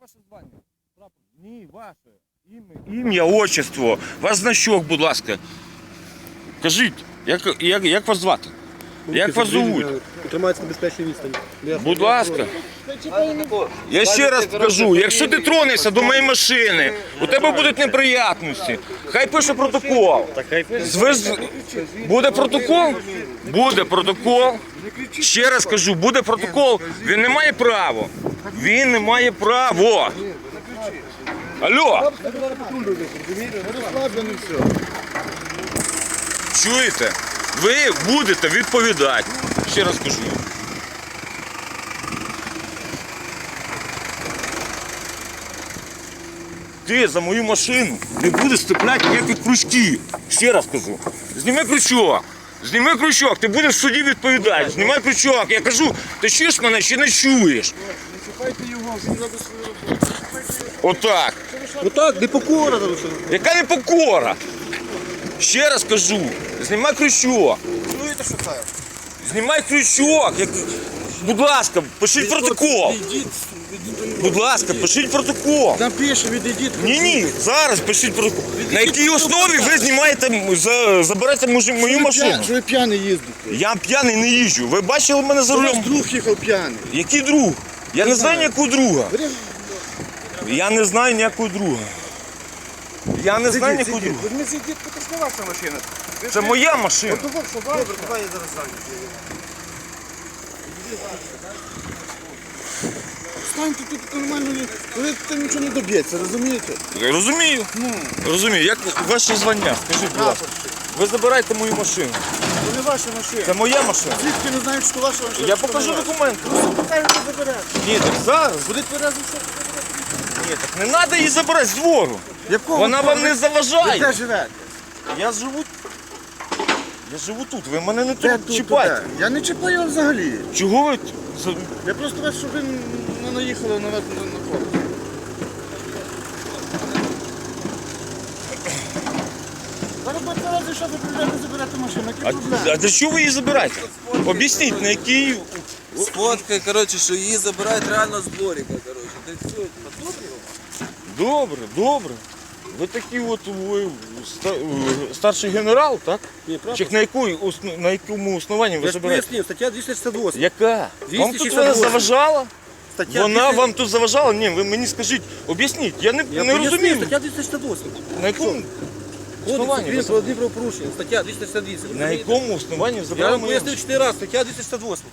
ваше звання? Ні, ваше. Ім'я, ім'я, отчество. Ваш значок, будь ласка. Кажіть, як, як, як вас звати? Як вас зовуть? Тримається на безпечній відстані. Будь ласка. Я ще раз кажу, якщо ти тронешся до моєї машини, у тебе будуть неприятності. Хай пише протокол. Звез... Буде протокол? Буде протокол. Ще раз кажу, буде протокол. Він не має права. Він не має права. Алло, Розслаблений все. чуєте? Ви будете відповідати. Ще раз кажу. Ти за мою машину не будеш цепляти ніякі крючки. Ще раз кажу. Зніми крючок. Зніми крючок, ти будеш в суді відповідати. Знімай крючок. Я кажу, ти чуєш мене чи не чуєш? Чіпайте його, він робить свою роботу. Отак. Ну так, не покора. Яка непокора? Ще раз кажу, знімай крючок. Чуєте, що це? Знімай крючок. Як... Будь ласка, пишіть протокол. Відійдіть, відійдіть. Будь ласка, пишіть протокол. Напише, відійдіть. Ні, ні, зараз пишіть протокол. На якій основі ви знімаєте, за, заберете мою, мою машину? Що ви п'яний їздите? Я п'яний не їжджу. Ви бачили мене за Ваш рулем? друг їхав п'яний. Який друг? Я не знаю ніякого друга. Я не знаю ніякого друга. Я не знаю Сидіть, ніякого сидіть. Ви не сидіть, це ж не ваша машина. Ви Це ж- моя машина. От того, що ваша. Добре, давай я зараз зайнятий. Станьте тут нормально, ви тут нічого не доб'ється, розумієте? Розумію. Ну, Розумію. Як ваше звання? Скажіть, будь ласка. Ви забираєте мою машину. це не ваша машина. Це моя машина. Звідки не знають, що ваша машина? Я покажу не документи. Покажете, заберете. Ні, так зараз. Будете разом все Ні, так не треба її забирати з двору. Якого? Вона вам не Ви заважає. де живете? Я живу. Я живу тут. Ви мене не Де тут тут? чіпайте. де? Я не чіпаю взагалі. Чого ви? за- Я просто вас, щоб ви не наїхали на вас на на хлопця. Зараз будете разом, що ви прийдете заберете машину. А, Які проблеми? а для чого ви її забираєте? Об'ясніть, на якій. Сфоткай, коротше, що її забирають реально з дворіка, коротше. Все. Добре, добре. Ви такі от ви, ста- е, старший генерал, так? Ні, правда? Чи на, якої, на якому основанні ви Я ж пояснив, стаття 268. Яка? Вам тут 268. вона заважала? Стаття Вона 200 вам тут заважала? Ні, ви мені скажіть, об'ясніть. Я не, Я не пояснив, розумію. стаття 268. На якому, Кодекс Основання ви адміністративного правопорушення, стаття 268. на якому основанні ви Я забрали вам мою пояснив 4 рази, стаття 268.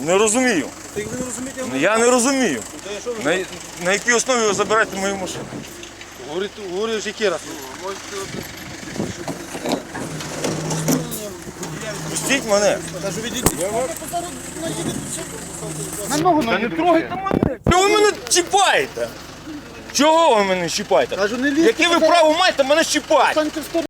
Не розумію. Так ви не розумієте, я Я не розумію. Та я що ви- На, на якій основі ви забираєте мою машину? Говорить, говорю вже який раз. Пустіть мене. Кажу, відійдіть. На ногу Та не трогайте мене. Чого ви мене чіпаєте? Чого ви мене чіпаєте? Кажу, не лізьте. Яке ви право маєте мене чіпати? Станьте в сторону.